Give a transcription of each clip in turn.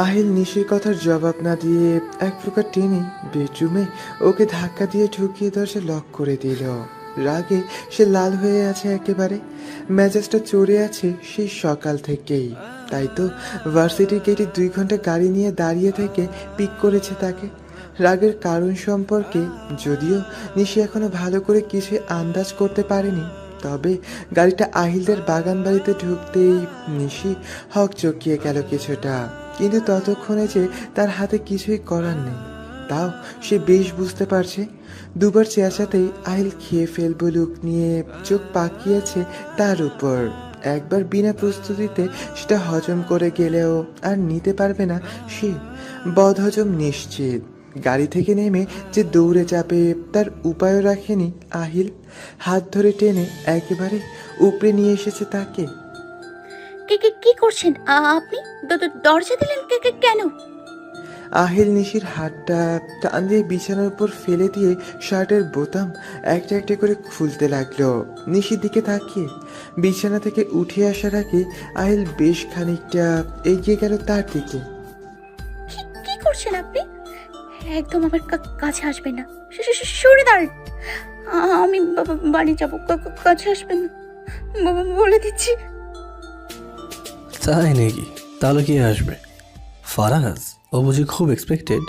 আহিল নিশির কথার জবাব না দিয়ে এক প্রকার টেনে বেডরুমে ওকে ধাক্কা দিয়ে ঢুকিয়ে দরজা লক করে দিল। রাগে সে লাল হয়ে আছে একেবারে। মেজাজটা চড়ে আছে সেই সকাল থেকেই। তাই তো ভার্সিটির গেটে দুই ঘণ্টা গাড়ি নিয়ে দাঁড়িয়ে থেকে পিক করেছে তাকে। রাগের কারণ সম্পর্কে যদিও নিশি এখনও ভালো করে কিছু আন্দাজ করতে পারেনি, তবে গাড়িটা আহিলদের বাগান বাড়িতে ঢুকতেই নিশি হক চকিয়ে গেল কিছুটা। কিন্তু ততক্ষণে যে তার হাতে কিছুই করার নেই, তাও সে বেশ বুঝতে পারছে। দুবার চেঁচাতেই আহিল খেয়ে ফেলব লুক নিয়ে, চোখ পাকিয়েছে তার উপর। একবার বিনা প্রস্তুতিতে সেটা হজম করে গেলেও আর নিতে পারবে না সে। বদহজম নিশ্চিত। গাড়ি থেকে নেমে যে দৌড়ে যাবে, তার উপায়ও রাখেনি আহিল। হাত ধরে টেনে একেবারে উপরে নিয়ে এসেছে তাকে। কে কে কি করছেন? আপনি? দরজা দিলেন কে কে কেন? আহিল নিশির হাতটা টান দিয়ে বিছানার উপর ফেলে দিয়ে শার্টের বোতাম একটা একটা করে খুলতে লাগল। নিশির দিকে তাকিয়ে বিছানা থেকে উঠে আসার আগে আহিল বেশ খানিকটা এগিয়ে গেল তার দিকে। কি- করছেন আপনি? একদম আমার কাছে আসবেন না। সরে দাঁড়ান। আমি বাড়ি যাব। কাছে আসবেন না। বাবা বলে দিচ্ছি। তাই নাকি? তাহলে কে আসবে? ফারাজ ও বুঝি খুব এক্সপেক্টেড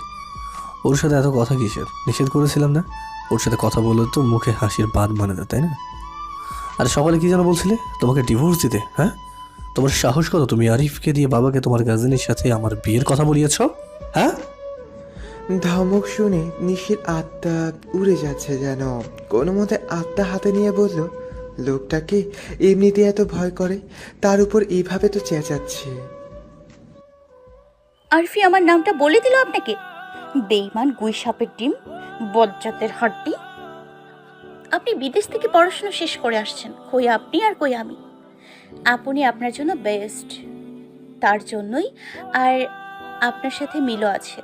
ওর সাথে এত কথা কিসের? নিষেধ করেছিলাম না? ওর সাথে কথা বললে তো মুখে হাসির বাদ মানে তাই না? আর সকালে কি যেন বলছিলে? তোমাকে ডিভোর্স দিতে হ্যাঁ? তোমার সাহস কত? তুমি আরিফকে দিয়ে বাবাকে তোমার গার্জেনের সাথে আমার বিয়ের কথা বলিয়েছ হ্যাঁ? ধমক শুনে নিশির আত্মা উড়ে যাচ্ছে যেন। কোনো মতে আত্মা হাতে নিয়ে বলল লোকটাকে এমনিতে এত ভয় করে, তার উপর এইভাবে তো চেঁচাচ্ছে। আরফি, আমার নামটা বলে দিল আপনাকে? বেইমান গুই সাপের ডিম, বজ্জাতের হাড্ডি। আপনি বিদেশ থেকে পড়াশোনা শেষ করে আসছেন। কই আপনি আর কই আমি? আপনি আপনার জন্য বেস্ট। তার জন্যই আর আপনার সাথে মিলও আছে।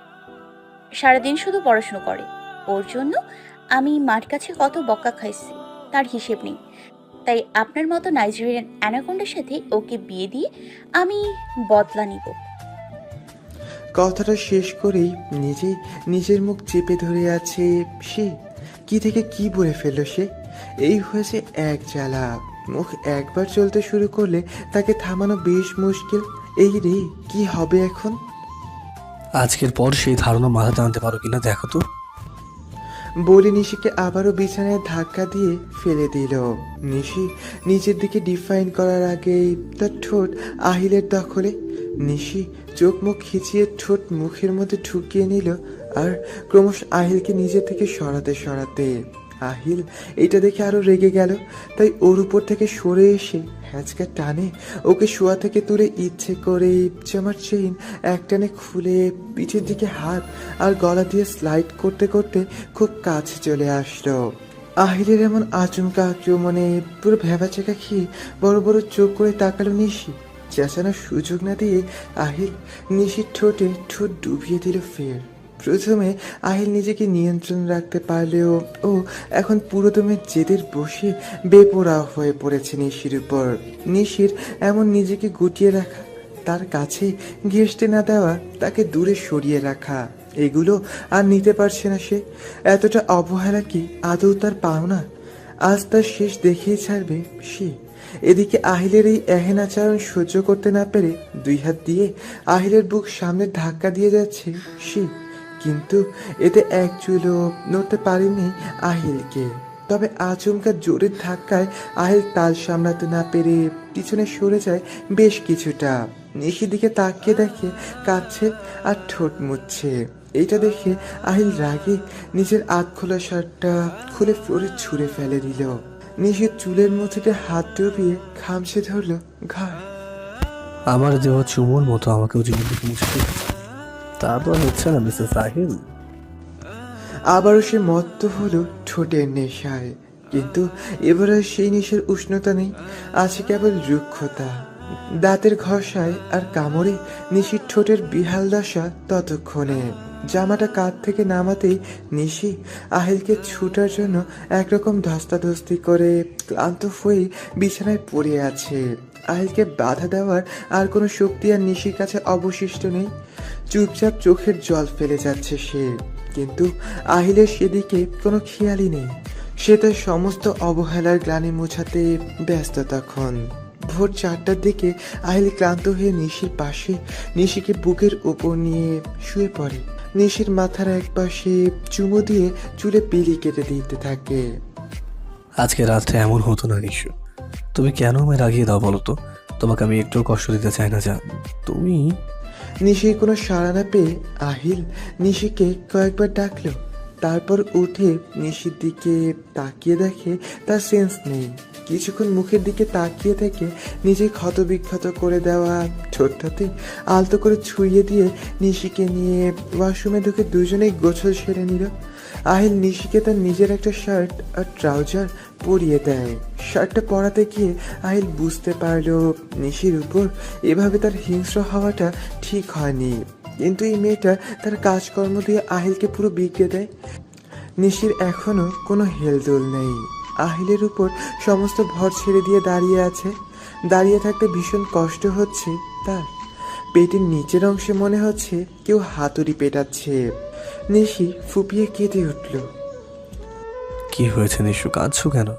সারাদিন শুধু পড়াশুনো করে। ওর জন্য আমি মার কাছে কত বকা খাইছি, তার হিসেব নেই। তাই আপনার মতো নাইজেরিয়ান অ্যানাকোন্ডার সাথে ওকে বিয়ে দিয়ে আমি বদলা নিব। কথাটা শেষ করেই নিজেই নিজের মুখ চেপে ধরে আছে সে। কি থেকে কি বলে ফেলল সে? এই হয়েছে এক জ্বালা। মুখ একবার চলতে শুরু করলে তাকে থামানো বেশ মুশকিল। এই রে কি হবে এখন? আজকের পর সেই ধারণা মাথাতে আনতে পারো কিনা দেখো তো। বলে নিশিকে আবারও বিছানায় ধাক্কা দিয়ে ফেলে দিল। নিশি নিজের দিকে ডিফাইন করার আগেই তার ঠোঁট আহিলের দখলে। নিশি চোখ মুখ খিচিয়ে ঠোঁট মুখের মধ্যে ঢুকিয়ে নিল আর ক্রমশ আহিলকে নিজের থেকে সরাতে সরাতে। আহিল এটা দেখে আরও রেগে গেল, তাই ওর উপর থেকে সরে এসে হ্যাচকা টানে, ওকে শোয়া থেকে তুলে ইচ্ছে করে জামার চেইন একটানে খুলে পিঠের দিকে হাত আর গলা দিয়ে স্লাইড করতে করতে খুব কাছে চলে আসলো। আহিলের এমন আচমকা আক্রমণে পুরো ভেবাচেকা খেয়ে বড় বড় চোখ করে তাকালো নিশি। চেঁচানোর সুযোগ না দিয়ে আহিল নিশির ঠোঁটে ঠোঁট ডুবিয়ে দিল ফের। প্রথমে আহিল নিজেকে নিয়ন্ত্রণ রাখতে পারলেও, ও এখন পুরোদমে জেদের বসে বেপোড়া হয়ে পড়েছে নিশির উপর। নিশির এমন নিজেকে গুটিয়ে রাখা, তার কাছে ঘেসতে না দেওয়া, তাকে দূরে সরিয়ে রাখা, এগুলো আর নিতে পারছে না সে। এতটা অবহেলা কি আদৌ তার পাওনা? আজ তার শেষ দেখেই ছাড়বে সে। এদিকে আহিলের এই এহেনাচারণ সহ্য করতে না পেরে দুই হাত দিয়ে আহিলের বুক সামনে ধাক্কা দিয়ে যাচ্ছে সে। কিন্তু এতে এক চুলও নড়তে পারেনি আহিলকে। তবে আচমকা জোরের ধাক্কায় আহিল তাল সামলাতে না পেরে পিছনে সরে যায় বেশ কিছুটা। নিশির দিকে তাকিয়ে দেখে কাঁদছে আর ঠোঁট মুছছে। এইটা দেখে আহিল রাগে নিজের আত খোলা শার্টটা খুলে ফ্লোরে ছুঁড়ে ফেলে দিল। নিশির চুলের মধ্যে হাত ডুবিয়ে খামছে ধরলো, ঘাড়। আমার দেওয়া চুমোর মতো আমাকেও জীবন থেকে মুছে তা তো হচ্ছে না, মিসেস আহিল আবারও সে মত্ত হলো ঠোঁটের নেশায়। কিন্তু এবার সেই নেশার উষ্ণতা নেই, আছে কেবল রুক্ষতা। দাঁতের ঘষায় আর কামড়ে নিশির ঠোঁটের বিহাল দশা ততক্ষণে। জামাটা কাঁধ থেকে নামাতেই নিশি আহিলকে ছুটার জন্য একরকম ধস্তাধস্তি করে ক্লান্ত হয়ে বিছানায় পড়ে আছে। আহিলকে বাধা দেওয়ার আর কোনো শক্তি আর নিশির কাছে অবশিষ্ট নেই। চুপচাপ চোখের জল ফেলে যাচ্ছে সে। কিন্তু আহিলের সেদিকে কোনো খেয়ালই নেই। সে তার সমস্ত অবহেলার গ্লানি মোছাতে ব্যস্ত তখন। ভোর চারটার দিকে আহিল ক্লান্ত হয়ে নিশির পাশে নিশিকে বুকের ওপর নিয়ে শুয়ে পড়ে। নিশির মাথার এক পাশে চুমু দিয়ে চুলে পিলি কেটে দিতে থাকে। আজকে রাতটা এমন হতো না নিশু তুমি কেন আমায় রাগিয়ে দাও বলো তো? তোমাকে আমি একটু কষ্ট দিতে চাই না জান তুমি? নিশির কোনো সাড়া না পেয়ে আহিল নিশিকে কয়েকবার ডাকলো। তারপর উঠে নিশির দিকে তাকিয়ে দেখে তার সেন্স নেই। কিছুক্ষণ মুখের দিকে তাকিয়ে থেকে নিজে ক্ষতবিক্ষত করে দেওয়া ঠোঁটটাতে আলতো করে ছুঁয়ে দিয়ে নিশিকে নিয়ে ওয়াশরুমে ঢুকে দুজনেই গোছল সেরে নিল। আহিল নিশিকে তার নিজের একটা শার্ট আর ট্রাউজার পরিয়ে দেয়। শার্টটা পরাতে গিয়ে আহিল বুঝতে পারল নিশির উপর এভাবে তার হিংস্র হওয়াটা ঠিক হয়নি। কিন্তু এই মেয়েটা তার কাজকর্ম দিয়ে আহিলকে পুরো বিগড়ে দেয়। নিশির এখনও কোনো হেলদোল নেই। আহিলের উপর সমস্ত ভর ছেড়ে দিয়ে দাঁড়িয়ে আছে। দাঁড়িয়ে থাকতে ভীষণ কষ্ট হচ্ছে তার। পেটের নিচের অংশে মনে হচ্ছে কেউ হাতুড়ি পেটাচ্ছে। নিশি ফুপিয়ে কেঁদে উঠল। কি হয়েছে নিশু কাঁদছো কেন?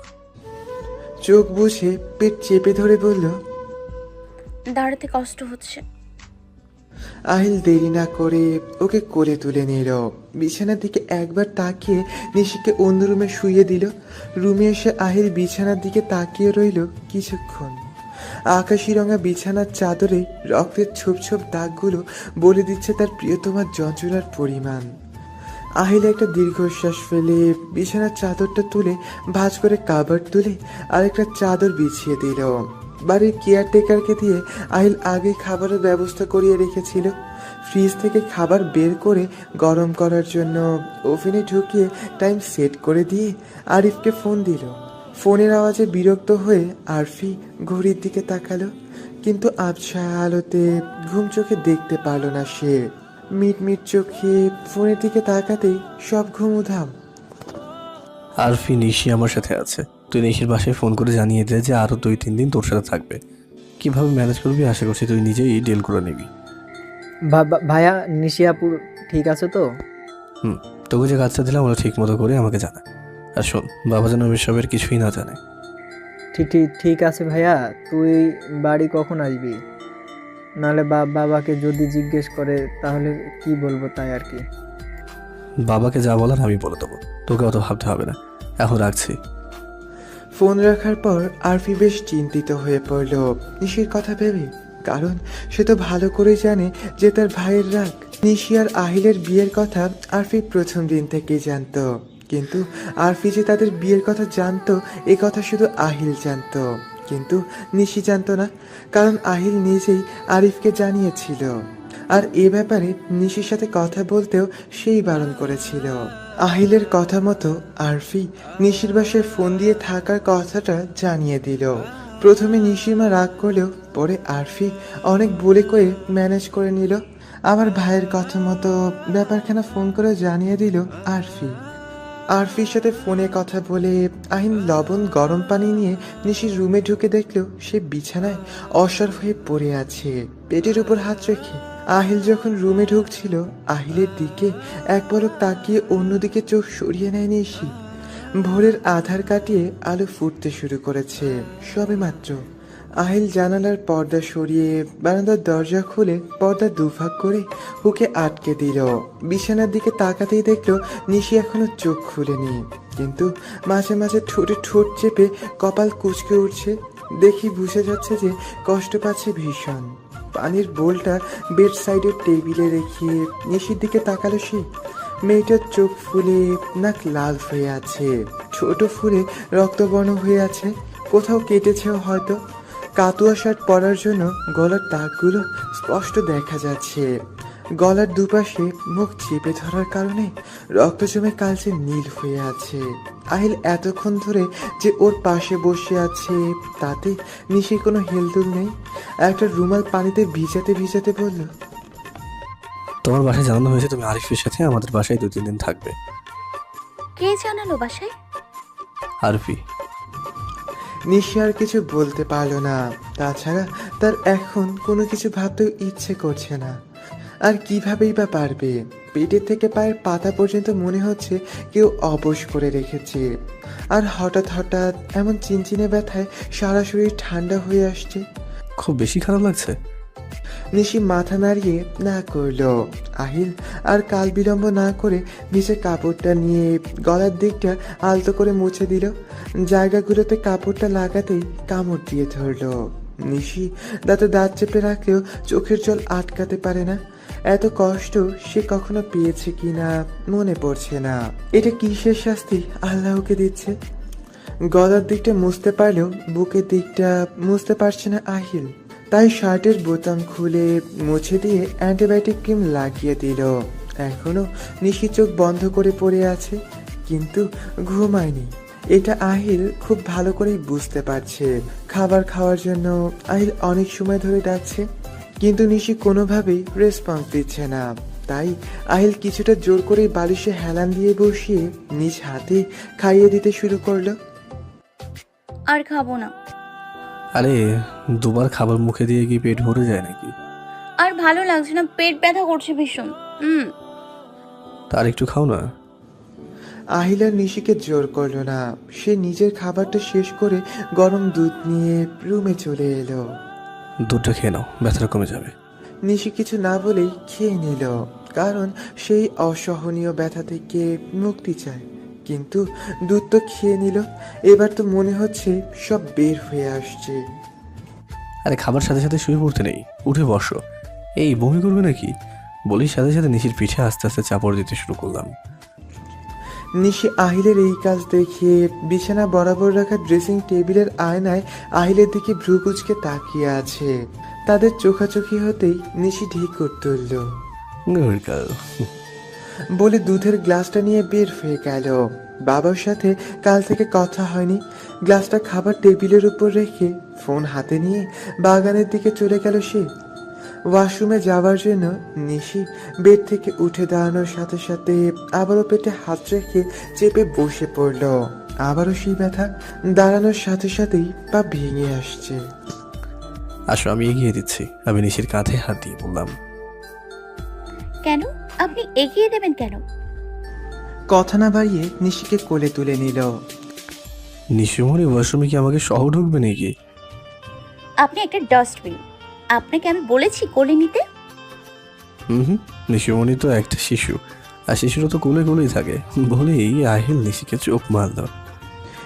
চোখ বুঝে পেট চেপে ধরে বলল দাঁড়াতে কষ্ট হচ্ছে। আহিল দেরি না করে ওকে কোলে তুলে নিল। বিছানার দিকে একবার তাকিয়ে নিশিকে অন্য রুমে শুইয়ে দিল। রুমে এসে আহিল বিছানার দিকে তাকিয়ে রইল কিছুক্ষণ। আকাশি রঙা বিছানার চাদরে রক্তের ছোপ ছোপ দাগগুলো বলে দিচ্ছে তার প্রিয়তমার যন্ত্রণার পরিমাণ। আহিল একটা দীর্ঘশ্বাস ফেলে, বিছানার চাদরটা তুলে ভাঁজ করে কাবার তুলে আরেকটা চাদর বিছিয়ে দিল। বাড়ির কেয়ারটেকারকে দিয়ে আহিল আগেই খাবারের ব্যবস্থা করিয়ে রেখেছিল। ফ্রিজ থেকে খাবার বের করে গরম করার জন্য ওভেনে ঢুকিয়ে টাইম সেট করে দিয়ে আরিফকে ফোন দিল। ফোনের আওয়াজে বিরক্ত হয়ে আরফি ঘড়ির দিকে তাকালো, কিন্তু আবছা আলোতে ঘুম চোখে দেখতে পারল না সে। মিট মিট চোখে ফোনের দিকে তাকাতেই সব ঘুম উধাম আরফি নিশি আমার সাথে আছে। তুই নিশির বাসায় ফোন করে জানিয়ে দে যে আরও দুই তিন দিন তোর সাথে থাকবে। কীভাবে ম্যানেজ করবি? আশা করছি তুই নিজেই ডিল করে নিবি। ভাইয়া নিশিয়াপুর ঠিক আছে তো? হুম তোকে যে কাজটা দিলাম ওরা ঠিক মতো করে আমাকে জানা আর শোন বাবা যেন এসবের কিছুই না জানে। ঠিক ঠিক ঠিক আছে ভাইয়া তুই বাড়ি কখন আসবি? নাহলে বা বাবাকে যদি জিজ্ঞেস করে তাহলে কি বলব তাই আর কি? বাবাকে যা বলার আমি বলে দেবো। তোকে অত ভাবতে হবে না। এখন রাখছি। ফোন রাখার পর আরফি বেশ চিন্তিত হয়ে পড়ল। নিশির কথা ভেবে কারণ সে তো ভালো করে জানে যে তার ভাইয়ের রাগ। নিশি আর আহিলের বিয়ের কথা আরফি প্রথম দিন থেকেই জানতো। কিন্তু আরফি যে তাদের বিয়ের কথা জানতো এ কথা শুধু আহিল জানতো। কিন্তু নিশি জানতো না, কারণ আহিল নিজেই আরিফকে জানিয়েছিল। আর এ ব্যাপারে নিশির সাথে কথা বলতেও সেই বারণ করেছিল। আহিলের কথা মতো আরফি নিশির বাসায় ফোন দিয়ে থাকার কথাটা জানিয়ে দিল। প্রথমে নিশিমা রাগ করলেও পরে আরফি অনেক বলে করে ম্যানেজ করে নিল। আমার ভাইয়ের কথা মতো ব্যাপারখানা ফোন করে জানিয়ে দিল আরফি। আরফির সাথে ফোনে কথা বলে আহিন লবণ গরম পানি নিয়ে নিশির রুমে ঢুকে দেখল সে বিছানায় অসর হয়ে পড়ে আছে। পেটের উপর হাত রেখে আহিল যখন রুমে ঢুকছিল, আহিলের দিকে এক পলক তাকিয়ে অন্যদিকে চোখ সরিয়ে নেয় নিশি। ভোরের আধার কাটিয়ে আলো ফুটতে শুরু করেছে, সবে মাত্র। আহিল জানালার পর্দা সরিয়ে বারান্দার দরজা খুলে পর্দা দুভাগ করে হুকে আটকে দিল। বিছানার দিকে তাকাতেই দেখল নিশি এখনও চোখ খুলেনি। কিন্তু মাঝে মাঝে ঠোঁটে ঠোঁট চেপে কপাল কুচকে উঠছে। দেখি বুঝে যাচ্ছে যে কষ্ট পাচ্ছে ভীষণ। পানির বোলটা বেড সাইডের টেবিলে রেখে নিশির দিকে তাকালো সে। মেয়েটার চোখ ফুলে নাক লাল হয়ে আছে। ছোট ফুলে রক্তবর্ণ হয়ে আছে। কোথাও কেটেছেও হয়তো। কাতুয়া শার্ট পরার জন্য গলার দাগগুলো স্পষ্ট দেখা যাচ্ছে। গলার দুপাশে মুখ চেপে ধরার কারণে রক্ত জমে কালচে নীল হয়ে আছে। আহিল এতক্ষণ ধরে যে ওর পাশে বসে আছে তাতে নিশির কোনো হেলদুল নেই। একটা রুমাল পানিতে ভিজাতে ভিজাতে বলল তোমার বাসায় জানানো হয়েছে তুমি আরিফের সাথে আমাদের বাসায় দু তিন দিন থাকবে। কে জানালো বাসায়? আরফি। নিশি আর কিছু বলতে পারল না। তাছাড়া তার এখন কোনো কিছু ভাবতেও ইচ্ছে করছে না। আর কিভাবেই বা পারবে? পেটের থেকে পায়ের পাতা পর্যন্ত মনে হচ্ছে কেউ অবশ করে রেখেছে। আর হঠাৎ হঠাৎ এমন চিনচিনে ব্যথায় সারা শরীর ঠান্ডা হয়ে আসছে। খুব বেশি খারাপ লাগছে? নিশি মাথা নাড়িয়ে না করল। আহিল আর কাল বিলম্ব না করে নিচে কাপড়টা নিয়ে গলার দিকটা আলতো করে মুছে দিল। জায়গাগুলোতে কাপড়টা লাগাতেই কামড় দিয়ে ধরলো। নিশি দাঁতে দাঁত চেপে রাখলেও চোখের জল আটকাতে পারে না। এত কষ্ট সে কখনো পেয়েছে কিনা মনে পড়ছে না। এটা কিসের শাস্তি? আল্লাহকে দিচ্ছে। গলার দিকটা মুছতে পারলেও বুকের দিকটা মুছতে পারছে না আহিল। তাই শার্টের বোতাম খুলে মুছে দিয়ে অ্যান্টিবায়োটিক ক্রিম লাগিয়ে দিল। এখনও নিশি চোখ বন্ধ করে পড়ে আছে, কিন্তু ঘুমায়নি। এটা আহিল খুব ভালো করেই বুঝতে পারছে। খাবার খাওয়ার জন্য আহিল অনেক সময় ধরে ডাকছে, কিন্তু নিশি কোনোভাবেই রেসপন্স দিচ্ছে না। তাই আহিল কিছুটা জোর করে বালিশে হেলান দিয়ে বসিয়ে নিজ হাতে খাইয়ে দিতে শুরু করল। আর খাব না। আরে দুবার খাবার মুখে দিয়ে কি পেট ভরে যায় নাকি? আর ভালো লাগছে না পেট ব্যথা করছে ভীষণ। হুম। তার একটু খাও না। আহিল আর নিশিকে জোর করল না। সে নিজের খাবারটা শেষ করে গরম দুধ নিয়ে রুমে চলে এলো। দুধটা খেয়ে নাও ব্যথাটা কমে যাবে। নিশি কিছু না বলেই খেয়ে নিল কারণ সেই অসহনীয় ব্যথা থেকে মুক্তি চায়। কিন্তু দুধ তো খেয়ে নিল। এবার তো মনে হচ্ছে সব বের হয়ে আসছে। আরে খাবার সাথে সাথে শুয়ে পড়তে নেই উঠে বসো। এই বমি করবে নাকি? বলি সাথে সাথে নিশির পিঠে আস্তে আস্তে চাপড় দিতে শুরু করলাম। নিশি আহিলের এই কাজ দেখে বিছানা বরাবর রাখা ড্রেসিং টেবিলের আয়নায় আহিলের দিকে ভ্রুকুচকে তাকিয়ে আছে। তাদের চোখাচোখি হতেই নিশি ঢিক Good girl. বলে দুধের গ্লাসটা নিয়ে বের হয়ে গেল। বাবার সাথে কাল থেকে কথা হয়নি। গ্লাসটা খাবার টেবিলের উপর রেখে ফোন হাতে নিয়ে বাগানের দিকে চলে গেল সে। ওয়াশরুমে যাওয়ার জন্য নিশি বেড থেকে উঠে দাঁড়ানোর সাথে সাথে আবারও পেটে হাত রেখে চেপে বসে পড়ল। আবারও সেই ব্যথা দাঁড়ানোর সাথে সাথেই পা ভেঙে আসছে। আসো আমি এগিয়ে দিচ্ছি। আমি নিশির কাঁধে হাত দিয়ে বললাম। কেন? আপনি এগিয়ে দেবেন কেন? কথা না বাড়িয়ে নিশিকে কোলে তুলে নিল। নিশিমণি ওয়াশরুমে কি আমাকে সহ ঢুকবে নাকি? আপনি একটা ডাস্টবিন। আপনাকে আমি বলেছি কোলে নিতে? হুম হুম নিশিমণি তো একটা শিশু। আর শিশুরা তো কোলে কোলেই থাকে। বলেই আহিল নিশিকে চোখ মারল।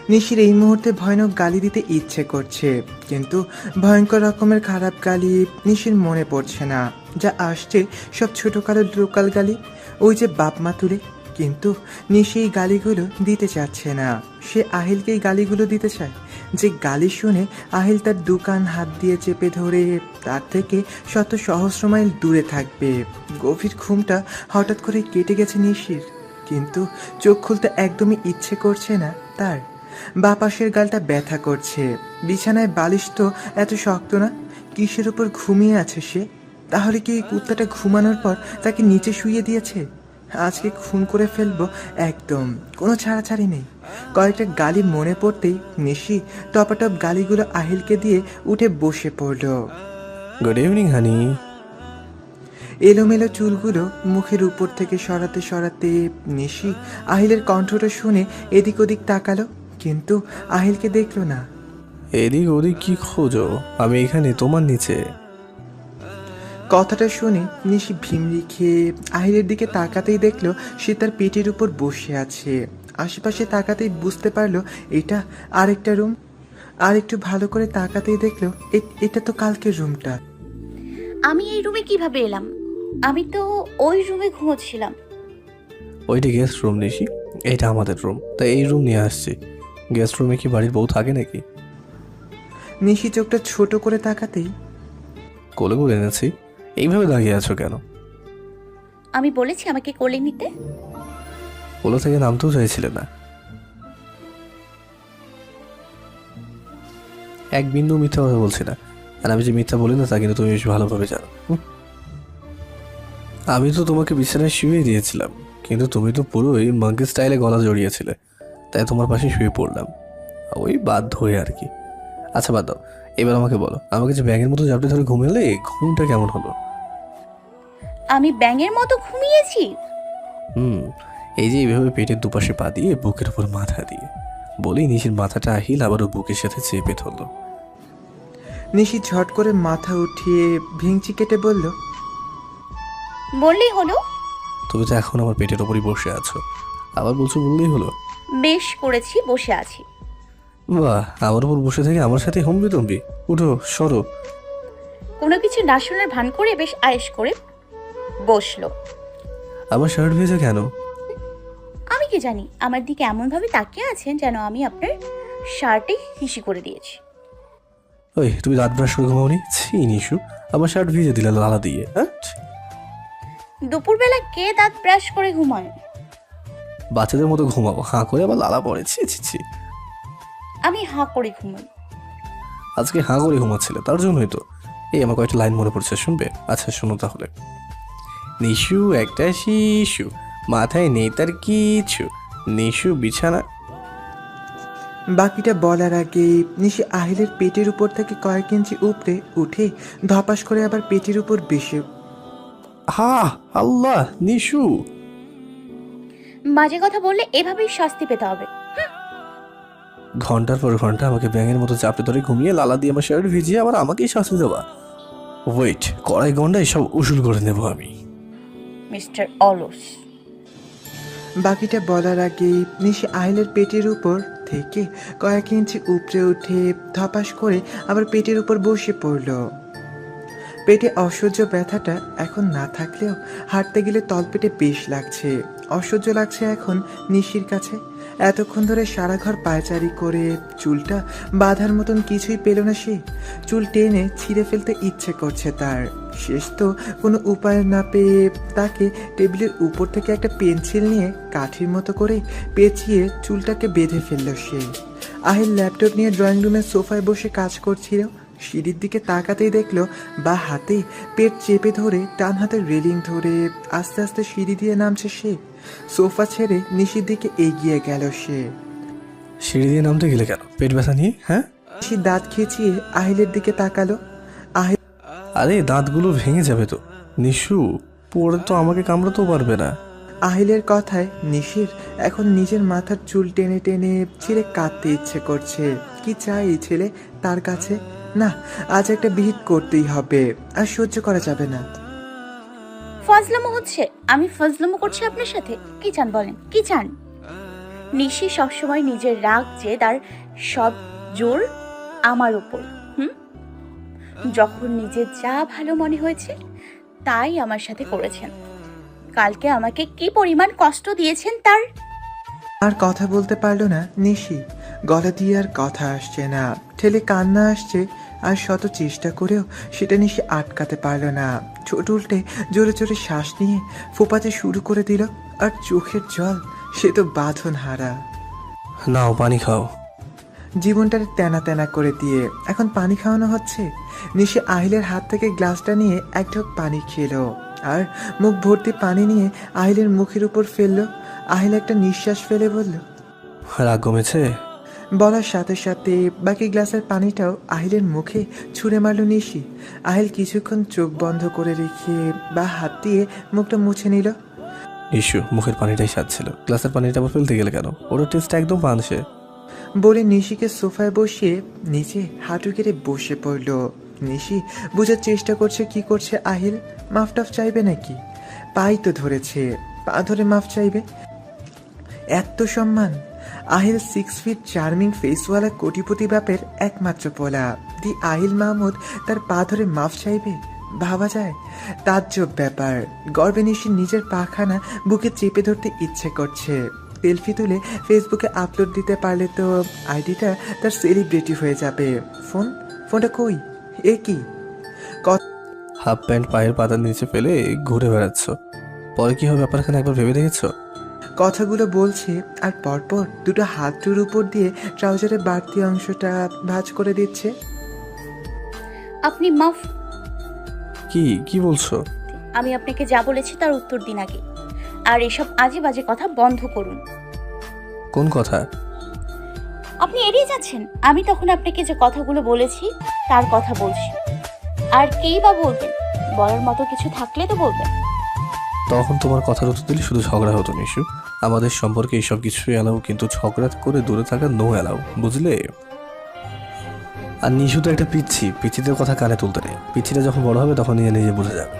নিশির এই মুহূর্তে ভয়ানক গালি দিতে ইচ্ছে করছে কিন্তু ভয়ঙ্কর রকমের খারাপ গালি নিশির মনে পড়ছে না। যা আসছে সব ছোটখাটো লোকাল গালি। ওই যে বাপ মা তুলে। কিন্তু নিশি এই গালিগুলো দিতে চাচ্ছে না। সে আহিলকেই গালিগুলো দিতে চায়। যে গালি শুনে আহিল তার দোকান হাত দিয়ে চেপে ধরে, তার থেকে শত সহস্র মাইল দূরে থাকবে। গভীর ঘুমটা হঠাৎ করে কেটে গেছে নিশির। কিন্তু চোখ খুলতে একদমই ইচ্ছে করছে না তার। বা পাশের গালটা ব্যথা করছে। বিছানায় বালিশ তো এত শক্ত না, কিসের উপর ঘুমিয়ে আছে সে? তাহলে কি এই কুত্তাটা ঘুমানোর পর তাকে নিচে শুইয়ে দিয়েছে? আজকে খুন করে ফেলব একদম কোনো ছাড়াছাড়ি নেই। কয়েকটা গালি মনে পড়তেই নিশি টপাটপ গালিগুলো আহিলকে দিয়ে উঠে বসে পড়ল। গুড ইভিনিং হানি এলোমেলো চুলগুলো মুখের উপর থেকে সরাতে সরাতে নিশি আহিলের কণ্ঠটা শুনে এদিক ওদিক তাকালো কিন্তু আহিলকে দেখল না। এদিক ওদিক কি খোঁজো? আমি এখানে তোমার নিচে। কথাটা শুনে নিশি ভিমরি খেয়ে আহিরের দিকে তাকাতেই দেখল সে তার পেটের উপর বসে আছে। আশেপাশে তাকাতেই বুঝতে পারল এটা আরেকটা রুম। আর একটু ভালো করে তাকাতেই দেখল এ- এটা তো কালকের রুমটা। আমি এই রুমে কীভাবে এলাম? আমি তো ওই রুমে ঘুমোচ্ছিলাম। ওইটি গেস্ট রুম নিশি। এটা আমাদের রুম তাই এই রুম নিয়ে আসছি। গেস্ট রুমে কি বাড়ির বউ থাকে নাকি? নিশি চোখটা ছোট করে তাকাতেই কোলে করে এনেছি। এইভাবে দাঁড়িয়ে আছো কেন? আমি বলেছি আমাকে কোলে নিতে। কোলে থেকে নামতেও চাইছিলে না। এক বিন্দু মিথ্যা কথা বলছি না। আর আমি যে মিথ্যা বলি না তা কিন্তু তুমি বেশ ভালোভাবে জানো? আমি তো তোমাকে বিছানায় শুয়ে দিয়েছিলাম কিন্তু তুমি তো পুরোই মাঙ্কি স্টাইলে গলা জড়িয়েছিলে তাই তোমার পাশে শুয়ে পড়লাম। ওই বাধ্য হয়ে আর কি। আচ্ছা বাদ দাও। এবার আমাকে বলো আমাকে যে ব্যাগের মতো জাপটে ধরে ঘুমালে ঘুমটা কেমন হলো? আমি ব্যাঙের মতো ঘুমিয়েছি। হুম এই যে এইভাবে পেটের দুপাশে পা দিয়ে বুকের উপর মাথা দিয়ে বলেই নিশির মাথাটা আহিল আবারও বুকের সাথে চেপে ধরলো। নিশি ঝট করে মাথা উঠিয়ে ভেঙচি কেটে বলল বললেই হলো। তুমি তো এখন আমার পেটের ওপরই বসে আছো। আবার বলছো বললেই হলো। বেশ করেছি বসে আছি। বাহ আমার উপর বসে থেকে আমার সাথে হম্বি তম্বি উঠো সরো। কোনো কিছু না শোনার ভান করে বেশ আয়েস করে বসল। আমার শার্ট ভেজে কেন? আমি কি জানি আমার দিকে এমনভাবে তাকিয়ে আছেন যেন আমি আপনার শার্টে হিসি করে দিয়েছি। ওই তুমি রাত ব্রাশ করে ঘুমাওনি? ছি নিশু আমার শার্ট ভিজে দিলে লালা দিয়ে হ্যাঁ। দুপুরবেলা কে দাঁত ব্রাশ করে ঘুমায়? বাচ্চাদের মতো ঘুমাবো হাঁ করে আবার লালা পড়ে ছি ছি ছি। আমি হাঁ করে ঘুমাই। আজকে হাঁ করে ঘুমাচ্ছিলে তার জন্যই তো। এই আমার কয়েকটা লাইন মনে পড়ছে শুনবে? আচ্ছা শুনো তাহলে। নিশু একটা শিশু মাথায় নেই তার কিছু। নিশু বিছানা। বাকিটা বলার আগে নিশি আহিলের পেটের উপর থেকে কয়েক ইঞ্চি উপরে উঠে ধপাস করে আবার পেটের উপর বেশে হা আল্লাহ নিশু। বাজে কথা বললে এভাবেই শাস্তি পেতে হবে। ঘণ্টার পর ঘণ্টা আমাকে ব্যাঙের মতো চাপে ধরে ঘুমিয়ে লালা দিয়ে আমার শার্ট ভিজিয়ে আবার আমাকেই শাস্তি দেওয়া। ওয়েট কড়াই গন্ডায় সব উসুল করে নেব আমি। মিস্টার অলস। বাকিটা বলার আগে নিশি আহিলের পেটের উপর থেকে কয়েক ইঞ্চি উপরে উঠে ধপাস করে আবার পেটের উপর বসে পড়ল। পেটে অসহ্য ব্যথাটা এখন না থাকলেও হাঁটতে গেলে তলপেটে বেশ লাগছে। অসহ্য লাগছে এখন নিশির কাছে। এতক্ষণ ধরে সারা ঘর পায়চারি করে চুলটা বাঁধার মতন কিছুই পেল না সে। চুল টেনে ছিঁড়ে ফেলতে ইচ্ছে করছে তার। শেষ তো কোনো উপায় না পেয়ে তাকে টেবিলের উপর থেকে একটা পেন্সিল নিয়ে কাঠির মতো করে পেঁচিয়ে চুলটাকে বেঁধে ফেলল সে। আহিল ল্যাপটপ নিয়ে ড্রয়িং রুমের সোফায় বসে কাজ করছিল। সিঁড়ির দিকে তাকাতেই দেখল, বা হাতে পেট চেপে ধরে টান হাতে রেলিং ধরে আস্তে আস্তে সিঁড়ি দিয়ে নামছে সে। সোফা ছেড়ে নিশির দিকে এগিয়ে গেল সে। সিঁড়ি দিয়ে নামতে গেলে কেন? পেট ব্যথা নিয়ে হ্যাঁ? নিশি দাঁত খেঁচিয়ে আহিলের দিকে তাকালো। আহিল আরে দাঁতগুলো ভেঙে যাবে তো। নিশু পড়ে তো আমাকে কামড়াতেও পারবে না। আহিলের কথায় নিশির এখন নিজের মাথার চুল টেনে টেনে ছিঁড়ে কাঁদতে ইচ্ছে করছে। কি চাই এই ছেলে তার কাছে? না আজ একটা বিহিত করতেই হবে আর সহ্য করা যাবে না। ফজলামো হচ্ছে, আমি ফজলামো করছি আপনার সাথে। কি চান বলেন? কি চান? নিশি সবসময় নিজের রাগ যে তার সব জোর আমার উপর, হুম? যখন নিজের যা ভালো মনে হয়েছে, তাই আমার সাথে করেছেন। কালকে আমাকে কি পরিমাণ কষ্ট দিয়েছেন তার? আর কথা বলতে পারল না নিশি। গলা দিয়ে আর কথা আসছে না। ঠেলে কান্না আসছে। আর শত চেষ্টা করেও সেটা নিয়ে সে আটকাতে পারল না। ছোট উল্টে জোরে জোরে শ্বাস নিয়ে ফোপাতে শুরু করে দিল আর চোখের জল সে তো বাঁধন হারা নাও পানি খাও। জীবনটাকে তেনা তেনা করে দিয়ে এখন পানি খাওয়ানো হচ্ছে। নিশে আহিলের হাত থেকে গ্লাসটা নিয়ে এক ঢোক পানি খেলো আর মুখ ভর্তি পানি নিয়ে আহিলের মুখের উপর ফেলল। আহিল একটা নিঃশ্বাস ফেলে বলল রাগ কমেছে? বলার সাথে সাথে বাকি গ্লাসের পানিটাও আহিলের মুখে ছুঁড়ে মারল নিশি। আহিল কিছুক্ষণ চোখ বন্ধ করে রেখে বা হাত দিয়ে মুখটা মুছে নিল। নিশু মুখের পানিটাই সাজছিল গ্লাসের পানিটা আবার ফেলতে গেলে কেন? ওটা টেস্ট একদম পানসে বলে নিশিকে সোফায় বসিয়ে নিচে হাঁটু কেটে বসে পড়ল। নিশি বোঝার চেষ্টা করছে কি করছে আহিল। মাফ টাফ চাইবে নাকি? পাই তো ধরেছে পা ধরে মাফ চাইবে। এত সম্মান আহিল সিক্স ফিট চার্মিং ফেসওয়ালা কোটিপতি বাপের একমাত্র পোলা। দি আহিল মাহমুদ তার পা ধরে মাফ চাইবে? ভাবা যায়। তাজ্জব ব্যাপার। গর্বে নিশি নিজের পাখানা বুকে চেপে ধরতে ইচ্ছে করছে। সেলফি তুলে ফেসবুকে আপলোড দিতে পারলে তো আইডিটা তার সেলিব্রিটি হয়ে যাবে। ফোন? ফোনটা কই? এ কি? হাফ প্যান্ট পায়ের পাতার নিচে ফেলে ঘুরে বেড়াচ্ছ। পরে কি হবে? আপনার একবার ভেবে দেখেছ? কথাগুলো বলছে আর পরপর দুটো হাতটুর উপর দিয়ে ট্রাউজারের বাড়তি অংশটা ভাঁজ করে দিচ্ছে। আপনি মাফ। কি কি বলছো? আমি আপনাকে যা বলেছি তার উত্তর দিন আগে। আর এসব আজে বাজে কথা বন্ধ করুন। কোন কথা? আপনি এড়িয়ে যাচ্ছেন। আমি তখন আপনাকে যে কথাগুলো বলেছি তার কথা বলছি। আর কেই বা বলবেন? বলার মতো কিছু থাকলে তো বলবেন। তখন তোমার কথার উত্তর দিলে শুধু ঝগড়া হতো নিশু। আমাদের সম্পর্কে এইসব কিছু এলাও, কিন্তু ঝগড়া করে দূরে থাকা নো এলাও, বুঝলে? আর নিশু তো একটা পিচ্ছি, পিচ্ছিদের কথা কানে তুলতে নেই। পিচ্ছিটা যখন বড় হবে তখন নিজে নিজে বুঝে যাবে।